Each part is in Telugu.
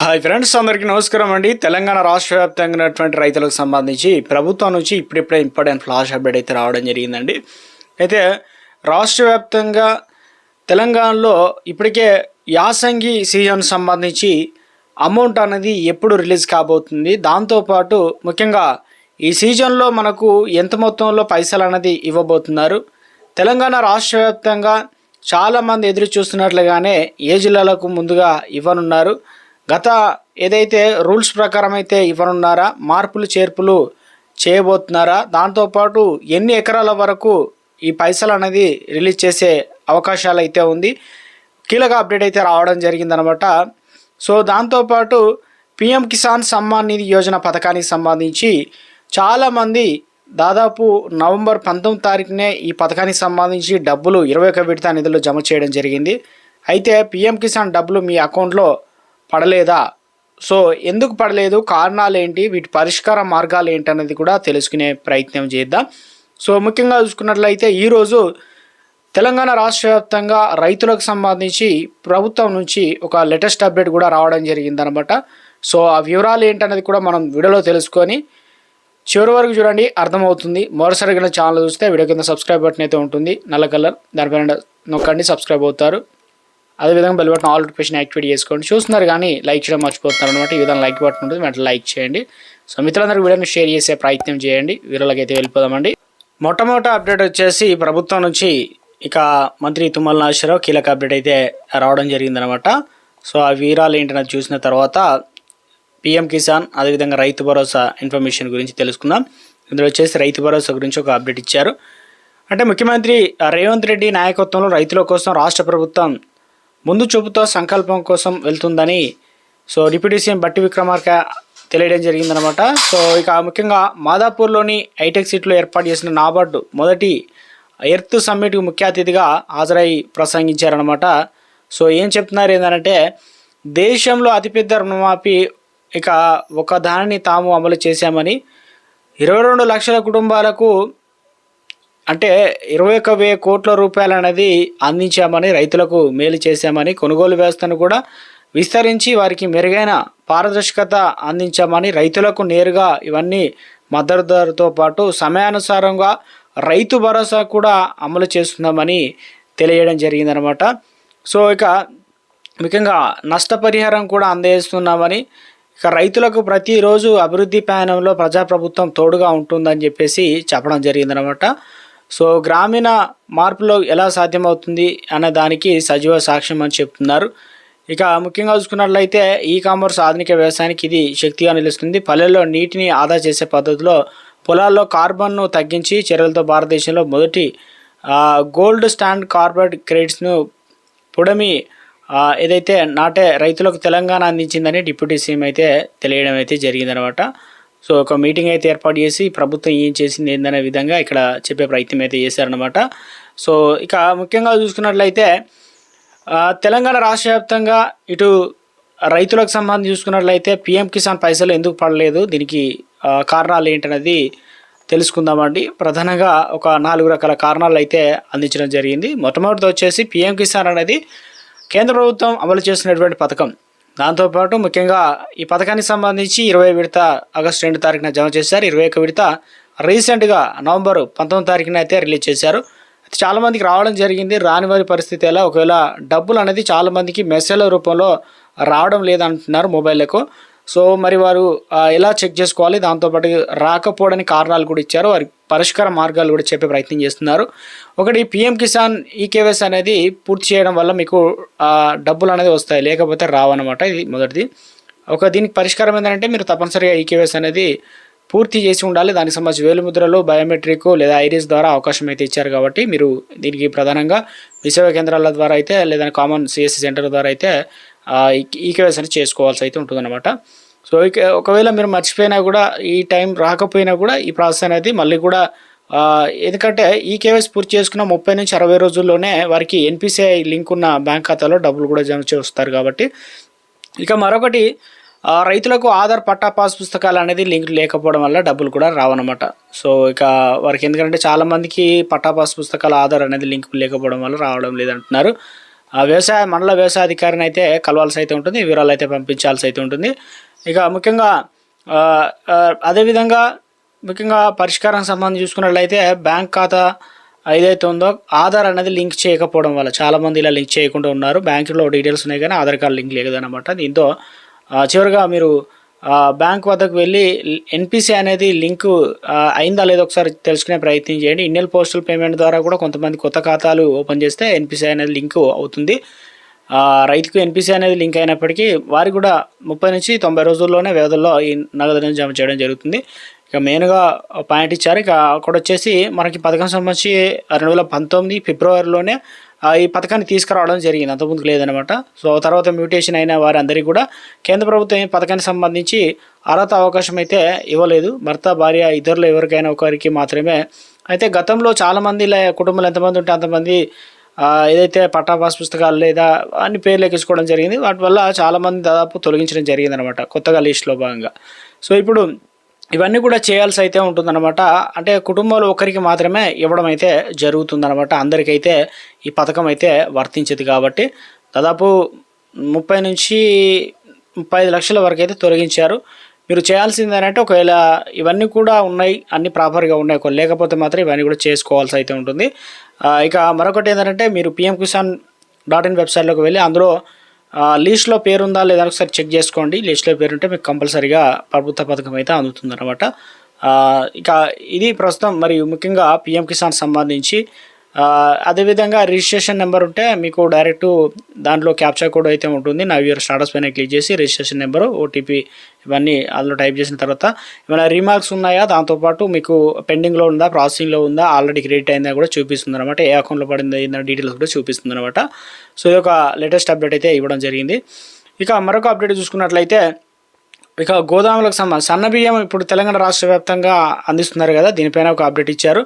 హాయ్ ఫ్రెండ్స్ అందరికీ నమస్కారం అండి. తెలంగాణ రాష్ట్ర వ్యాప్తంగా ఉన్నటువంటి రైతులకు సంబంధించి ప్రభుత్వం నుంచి ఇప్పుడిప్పుడే ఇంపార్టెంట్ ఫ్లాష్ అప్డేట్ అయితే రావడం జరిగిందండి. అయితే రాష్ట్ర వ్యాప్తంగా తెలంగాణలో ఇప్పటికే యాసంగి సీజన్ సంబంధించి అమౌంట్ అనేది ఎప్పుడు రిలీజ్ కాబోతుంది. దాంతోపాటు ముఖ్యంగా ఈ సీజన్లో మనకు ఎంత మొత్తంలో పైసలు అనేది ఇవ్వబోతున్నారు. తెలంగాణ రాష్ట్ర వ్యాప్తంగా చాలామంది ఎదురు చూస్తున్నట్లుగానే ఏ జిల్లాలకు ముందుగా ఇవ్వనున్నారు. గత ఏదైతే రూల్స్ ప్రకారం అయితే ఇవ్వనున్నారా మార్పులు చేర్పులు చేయబోతున్నారా దాంతోపాటు ఎన్ని ఎకరాల వరకు ఈ పైసలు అనేది రిలీజ్ చేసే అవకాశాలు అయితే ఉంది కీలక అప్డేట్ అయితే రావడం జరిగిందనమాట. సో దాంతోపాటు పిఎం కిసాన్ సమ్మాన్ నిధి యోజన పథకానికి సంబంధించి చాలామంది దాదాపు నవంబర్ పంతొమ్మిది తారీఖునే ఈ పథకానికి సంబంధించి డబ్బులు ఇరవై ఒక విడత నిధులు జమ చేయడం జరిగింది. అయితే పిఎం కిసాన్ డబ్బులు మీ అకౌంట్లో పడలేదా? సో ఎందుకు పడలేదు? కారణాలు ఏంటి వీటి పరిష్కార మార్గాలు ఏంటనేది కూడా తెలుసుకునే ప్రయత్నం చేద్దాం. సో ముఖ్యంగా చూసుకున్నట్లయితే ఈరోజు తెలంగాణ రాష్ట్ర వ్యాప్తంగా రైతులకు సంబంధించి ప్రభుత్వం నుంచి ఒక లేటెస్ట్ అప్డేట్ కూడా రావడం జరిగిందనమాట సో ఆ వివరాలు ఏంటనేది కూడా మనం వీడియోలో తెలుసుకొని చివరి వరకు చూడండి అర్థమవుతుంది. మరోసారి ఛానల్ చూస్తే వీడియో కింద సబ్స్క్రైబ్ బటన్ అయితే ఉంటుంది. నల్ల కలర్ దానిపైన నొక్కండి సబ్స్క్రైబ్ అవుతారు. అదేవిధంగా bell button all notification activate చేసుకోండి. చూస్తున్నారు కానీ లైక్ చేయడం మర్చిపోతున్నారు అనమాట ఈ విధంగా లైక్ బటన్ ఉంటుంది వెంటనే లైక్ చేయండి. సో మిత్రులందరికీ వీడియోని షేర్ చేసే ప్రయత్నం చేయండి. వీడియోలకి అయితే వెళ్ళిపోదామండి. మొట్టమొదటి అప్డేట్ వచ్చేసి ప్రభుత్వం నుంచి ఇక మంత్రి తుమ్మల నాగేశ్వరరావు కీలక అప్డేట్ అయితే రావడం జరిగిందనమాట సో ఆ వీరాలు ఏంటన్నది చూసిన తర్వాత పిఎం కిసాన్ అదేవిధంగా రైతు భరోసా ఇన్ఫర్మేషన్ గురించి తెలుసుకుందాం. ఇందులో వచ్చేసి రైతు భరోసా గురించి ఒక అప్డేట్ ఇచ్చారు. అంటే ముఖ్యమంత్రి రేవంత్ రెడ్డి నాయకత్వంలో రైతుల కోసం రాష్ట్ర ప్రభుత్వం ముందు చూపుతో సంకల్పం కోసం వెళ్తుందని. సో డిప్యూటీ సీఎం బట్టి విక్రమార్క తెలియడం జరిగిందనమాట సో ఇక ముఖ్యంగా మాదాపూర్లోని హైటెక్ సిటీలో ఏర్పాటు చేసిన నాబార్డు మొదటి ఎర్త్ సమ్మిట్కి ముఖ్య అతిథిగా హాజరై ప్రసంగించారనమాట సో ఏం చెప్తున్నారు ఏంటంటే దేశంలో అతిపెద్ద రుణమాఫీ ఇక ఒక దానిని తాము అమలు చేశామని ఇరవై రెండు లక్షల కుటుంబాలకు అంటే ఇరవై ఒక వెయ్యి కోట్ల రూపాయలు అనేది అందించామని రైతులకు మేలు చేశామని కొనుగోలు వ్యవస్థను కూడా విస్తరించి వారికి మెరుగైన పారదర్శకత అందించామని రైతులకు నేరుగా ఇవన్నీ మద్దతు ధరతో పాటు సమయానుసారంగా రైతు భరోసా కూడా అమలు చేస్తున్నామని తెలియడం జరిగిందనమాట సో ఇక ముఖ్యంగా నష్టపరిహారం కూడా అందజేస్తున్నామని ఇక రైతులకు ప్రతిరోజు అభివృద్ధి ప్రయాణంలో ప్రజాప్రభుత్వం తోడుగా ఉంటుందని చెప్పేసి చెప్పడం జరిగిందనమాట సో గ్రామీణ మార్పులో ఎలా సాధ్యమవుతుంది అనే దానికి సజీవ సాక్ష్యం అని చెప్తున్నారు. ఇక ముఖ్యంగా చూసుకున్నట్లయితే ఈ కామర్స్ ఆధునిక వ్యవసాయానికి ఇది శక్తిగా నిలుస్తుంది. పల్లెల్లో నీటిని ఆదా చేసే పద్ధతిలో పొలాల్లో కార్బన్ను తగ్గించి చర్యలతో భారతదేశంలో మొదటి గోల్డ్ స్టాండ్ కార్బన్ క్రెడిట్స్ను పొడమి ఏదైతే నాటే రైతులకు తెలంగాణ అందించిందని డిప్యూటీ సీఎం అయితే తెలియడం అయితే జరిగిందనమాట సో ఒక మీటింగ్ అయితే ఏర్పాటు చేసి ప్రభుత్వం ఏం చేసింది ఏందనే విధంగా ఇక్కడ చెప్పే ప్రయత్నం అయితే చేశారనమాట సో ఇక ముఖ్యంగా చూసుకున్నట్లయితే తెలంగాణ రాష్ట్ర వ్యాప్తంగా ఇటు రైతులకు సంబంధించి చూసుకున్నట్లయితే పిఎం కిసాన్ పైసలు ఎందుకు పడలేదు? దీనికి కారణాలు ఏంటనేది తెలుసుకుందామండి. ప్రధానంగా ఒక నాలుగు రకాల కారణాలు అయితే అందించడం జరిగింది. మొట్టమొదటి వచ్చేసి పిఎం కిసాన్ అనేది కేంద్ర ప్రభుత్వం అమలు చేస్తున్నటువంటి పథకం. దాంతోపాటు ముఖ్యంగా ఈ పథకానికి సంబంధించి ఇరవై విడత ఆగస్టు రెండు తారీఖున జమ చేశారు. ఇరవై ఒక విడత రీసెంట్గా నవంబర్ పంతొమ్మిది తారీఖున అయితే రిలీజ్ చేశారు. అయితే చాలామందికి రావడం జరిగింది. రాని వారి పరిస్థితి ఎలా? ఒకవేళ డబ్బులు అనేది చాలామందికి మెసేజ్ల రూపంలో రావడం లేదంటున్నారు మొబైల్లకు. సో మరి వారు ఎలా చెక్ చేసుకోవాలి? దాంతోపాటు రాకపోవడానికి కారణాలు కూడా ఇచ్చారు. వారి పరిష్కార మార్గాలు కూడా చెప్పే ప్రయత్నం చేస్తున్నారు. ఒకటి పిఎం కిసాన్ ఈకేవైస్ అనేది పూర్తి చేయడం వల్ల మీకు డబ్బులు అనేది వస్తాయి లేకపోతే రావన్నమాట. ఇది మొదటిది. ఒక దీనికి పరిష్కారం ఏంటంటే మీరు తప్పనిసరిగా ఈకేవైస్ అనేది పూర్తి చేసి ఉండాలి. దానికి సంబంధించి వేలుముద్రలు బయోమెట్రిక్ లేదా ఐరిస్ ద్వారా అవకాశం అయితే ఇచ్చారు కాబట్టి మీరు దీనికి ప్రధానంగా మీ సేవా కేంద్రాల ద్వారా అయితే లేదా కామన్ సిఎస్సి సెంటర్ ద్వారా అయితే ఈకేవైస్ అనేది చేసుకోవాల్సి అయితే ఉంటుందన్నమాట. సో ఇక ఒకవేళ మీరు మర్చిపోయినా కూడా ఈ టైం రాకపోయినా కూడా ఈ ప్రాసెస్ అనేది మళ్ళీ కూడా ఎందుకంటే ఈ కేవైసీ పూర్తి చేసుకున్న ముప్పై నుంచి అరవై రోజుల్లోనే వారికి ఎన్పిసిఐ లింక్ ఉన్న బ్యాంక్ ఖాతాలో డబ్బులు కూడా జమ చేస్తారు కాబట్టి. ఇక మరొకటి రైతులకు ఆధార్ పట్టా పాస్ పుస్తకాలు అనేది లింక్ లేకపోవడం వల్ల డబ్బులు కూడా రావన్నమాట. సో ఇక వారికి ఎందుకంటే చాలామందికి పట్టా పాస్ పుస్తకాల ఆధార్ అనేది లింక్ లేకపోవడం వల్ల రావడం లేదంటున్నారు. ఆ వ్యవసాయ మండల వ్యవసాయ అధికారిని అయితే కలవాల్సి అయితే ఉంటుంది వివరాలు అయితే పంపించాల్సి అయితే ఉంటుంది. ఇక ముఖ్యంగా అదేవిధంగా ముఖ్యంగా పరిష్కారం సంబంధించి చూసుకున్నట్లయితే బ్యాంక్ ఖాతా ఏదైతే ఉందో ఆధార్ అనేది లింక్ చేయకపోవడం వల్ల చాలామంది ఇలా లింక్ చేయకుండా ఉన్నారు. బ్యాంకులో డీటెయిల్స్ ఉన్నాయి కానీ ఆధార్ కార్డు లింక్ లేదనమాట దీంతో చివరిగా మీరు బ్యాంక్ వద్దకు వెళ్ళి ఎన్పిసి అనేది లింక్ అయిందా లేదో ఒకసారి తెలుసుకునే ప్రయత్నం చేయండి. ఇండియన్ పోస్టల్ పేమెంట్ ద్వారా కూడా కొంతమంది కొత్త ఖాతాలు ఓపెన్ చేస్తే ఎన్పిసి అనేది లింక్ అవుతుంది. రైతుకు ఎన్పిసి అనేది లింక్ అయినప్పటికీ వారికి కూడా ముప్పై నుంచి తొంభై రోజుల్లోనే వ్యవధుల్లో ఈ నగదు జమ చేయడం జరుగుతుంది. ఇక మెయిన్గా పాయింట్ ఇచ్చారు. ఇక అక్కడ వచ్చేసి మనకి పథకం సంబంధించి రెండు వేల పంతొమ్మిది ఫిబ్రవరిలోనే ఈ పథకాన్ని తీసుకురావడం జరిగింది. అంతకుముందు లేదనమాట సో తర్వాత మ్యూటేషన్ అయిన వారందరికీ కూడా కేంద్ర ప్రభుత్వం ఈ పథకానికి సంబంధించి అర్హత అవకాశం అయితే ఇవ్వలేదు. భర్త భార్య ఇద్దరులో ఎవరికైనా ఒకరికి మాత్రమే. అయితే గతంలో చాలామంది కుటుంబాలు ఎంతమంది ఉంటే అంతమంది ఏదైతే పట్టా పాస్ పుస్తకాలు లేదా అన్ని పేర్లు ఎక్కించుకోవడం జరిగింది. వాటి వల్ల చాలామంది దాదాపు తొలగించడం జరిగింది అనమాట కొత్తగా లిస్టులో భాగంగా. సో ఇప్పుడు ఇవన్నీ కూడా చేయాల్సి అయితే ఉంటుందన్నమాట. అంటే కుటుంబంలో ఒకరికి మాత్రమే ఇవ్వడం అయితే జరుగుతుందన్నమాట. అందరికైతే ఈ పథకం అయితే వర్తించదు కాబట్టి దాదాపు ముప్పై నుంచి ముప్పై ఐదు లక్షల వరకు అయితే తొలగించారు. మీరు చేయాల్సింది ఏంటంటే ఒకవేళ ఇవన్నీ కూడా ఉన్నాయి అన్ని ప్రాపర్గా ఉన్నాయి లేకపోతే మాత్రం ఇవన్నీ కూడా చేసుకోవాల్సి అయితే ఉంటుంది ఇక మరొకటి ఏంటంటే మీరు పిఎం కిసాన్ డాట్ ఇన్ వెబ్సైట్లోకి వెళ్ళి అందులో లిస్ట్లో పేరు ఉందా లేదా ఒకసారి చెక్ చేసుకోండి. లిస్ట్లో పేరు ఉంటే మీకు కంపల్సరీగా ప్రభుత్వ పథకం అయితే అందుతుంది అనమాట ఇక ఇది ప్రస్తుతం మరి ముఖ్యంగా పిఎం కిసాన్ సంబంధించి అదేవిధంగా రిజిస్ట్రేషన్ నెంబర్ ఉంటే మీకు డైరెక్ట్ దాంట్లో క్యాప్చా కోడ్ అయితే ఉంటుంది. నా వ్యూర్ స్టాటస్ పైన క్లిక్ చేసి రిజిస్ట్రేషన్ నెంబరు ఓటీపీ ఇవన్నీ అందులో టైప్ చేసిన తర్వాత ఏమైనా రీమార్క్స్ ఉన్నాయా? దాంతోపాటు మీకు పెండింగ్లో ఉందా? ప్రాసెసింగ్లో ఉందా? ఆల్రెడీ క్రెడిట్ అయిందా కూడా చూపిస్తుంది అనమాట ఏ అకౌంట్లో పడింది? ఏందన్న డీటెయిల్స్ కూడా చూపిస్తుంది అనమాట సో ఇది ఒక లేటెస్ట్ అప్డేట్ అయితే ఇవ్వడం జరిగింది. ఇక మరొక అప్డేట్ చూసుకున్నట్లయితే ఇక గోదాములకు సంబంధించి సన్న బియ్యం ఇప్పుడు తెలంగాణ రాష్ట్ర వ్యాప్తంగా అందిస్తున్నారు కదా దీనిపైన ఒక అప్డేట్ ఇచ్చారు.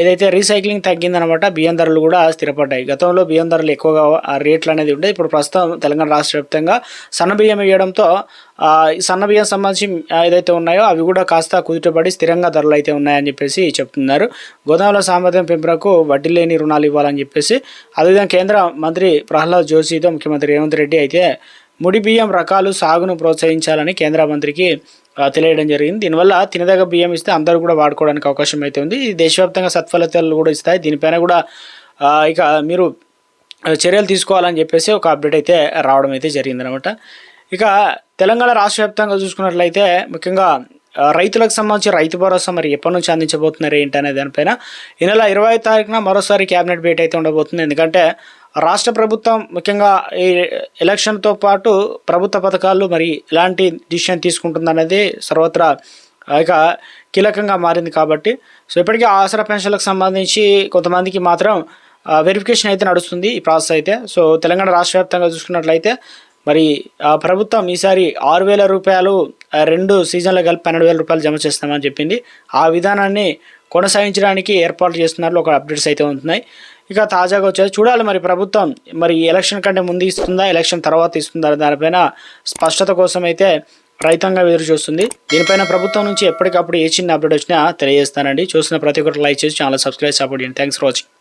ఏదైతే రీసైక్లింగ్ తగ్గిందనమాట బియ్యం ధరలు కూడా స్థిరపడ్డాయి. గతంలో బియ్యం ధరలు ఎక్కువగా రేట్లు అనేది ఉండేది ఇప్పుడు ప్రస్తుతం తెలంగాణ రాష్ట్ర వ్యాప్తంగా సన్న బియ్యం వేయడంతో సన్న బియ్యం సంబంధించి ఏదైతే ఉన్నాయో అవి కూడా కాస్త కుదుటపడి స్థిరంగా ధరలు అయితే ఉన్నాయని చెప్పేసి చెప్తున్నారు. గోదాముల సామర్థ్యం పెంపునకు వడ్డీ లేని రుణాలు ఇవ్వాలని చెప్పేసి అదేవిధంగా కేంద్ర మంత్రి ప్రహ్లాద్ జోషితో ముఖ్యమంత్రి రేవంత్ రెడ్డి అయితే ముడి బియ్యం రకాలు సాగును ప్రోత్సహించాలని కేంద్ర మంత్రికి తెలియడం జరిగింది. దీనివల్ల తినదగ బియ్యం ఇస్తే అందరూ కూడా వాడుకోవడానికి అవకాశం అయితే ఉంది. ఇది దేశవ్యాప్తంగా సత్ఫలితాలు కూడా ఇస్తాయి. దీనిపైన కూడా ఇక మీరు చర్యలు తీసుకోవాలని చెప్పేసి ఒక అప్డేట్ అయితే రావడం అయితే జరిగిందనమాట. ఇక తెలంగాణ రాష్ట్ర వ్యాప్తంగా చూసుకున్నట్లయితే ముఖ్యంగా రైతులకు సంబంధించి రైతు భరోసా మరి ఎప్పటి నుంచి అందించబోతున్నారు ఏంటి అనే దానిపైన ఈ నెల ఇరవై తారీఖున మరోసారి క్యాబినెట్ భేటీ అయితే ఉండబోతుంది. ఎందుకంటే రాష్ట్ర ప్రభుత్వం ముఖ్యంగా ఈ ఎలక్షన్తో పాటు ప్రభుత్వ పథకాలు మరి ఎలాంటి డిసిషన్ తీసుకుంటుందనేది సర్వత్రా ఇక కీలకంగా మారింది కాబట్టి. సో ఇప్పటికీ ఆసరా పెన్షన్లకు సంబంధించి కొంతమందికి మాత్రం వెరిఫికేషన్ అయితే నడుస్తుంది ఈ ప్రాసెస్ అయితే. సో తెలంగాణ రాష్ట్ర వ్యాప్తంగా చూసుకున్నట్లయితే మరి ఆ ప్రభుత్వం ఈసారి ఆరు వేల రూపాయలు రెండు సీజన్లు కలిపి పన్నెండు వేల రూపాయలు జమ చేస్తామని చెప్పింది. ఆ విధానాన్ని కొనసాగించడానికి ఏర్పాట్లు చేస్తున్నారు ఒక అప్డేట్స్ అయితే ఉంటున్నాయి. ఇక తాజాగా వచ్చేది చూడాలి మరి ప్రభుత్వం మరి ఎలక్షన్ కంటే ముందు ఇస్తుందా ఎలక్షన్ తర్వాత ఇస్తుందా దానిపైన స్పష్టత కోసం అయితే రైతాంగం ఎదురు చూస్తుంది. దీనిపైన ప్రభుత్వం నుంచి ఎప్పటికప్పుడు ఏ చిన్న అప్డేట్ వచ్చినా తెలియజేస్తానండి. చూసిన ప్రతి ఒక్కరు లైక్ చేసి ఛానల్ సబ్స్క్రైబ్ సపోర్ట్ చేయండి. Thanks for watching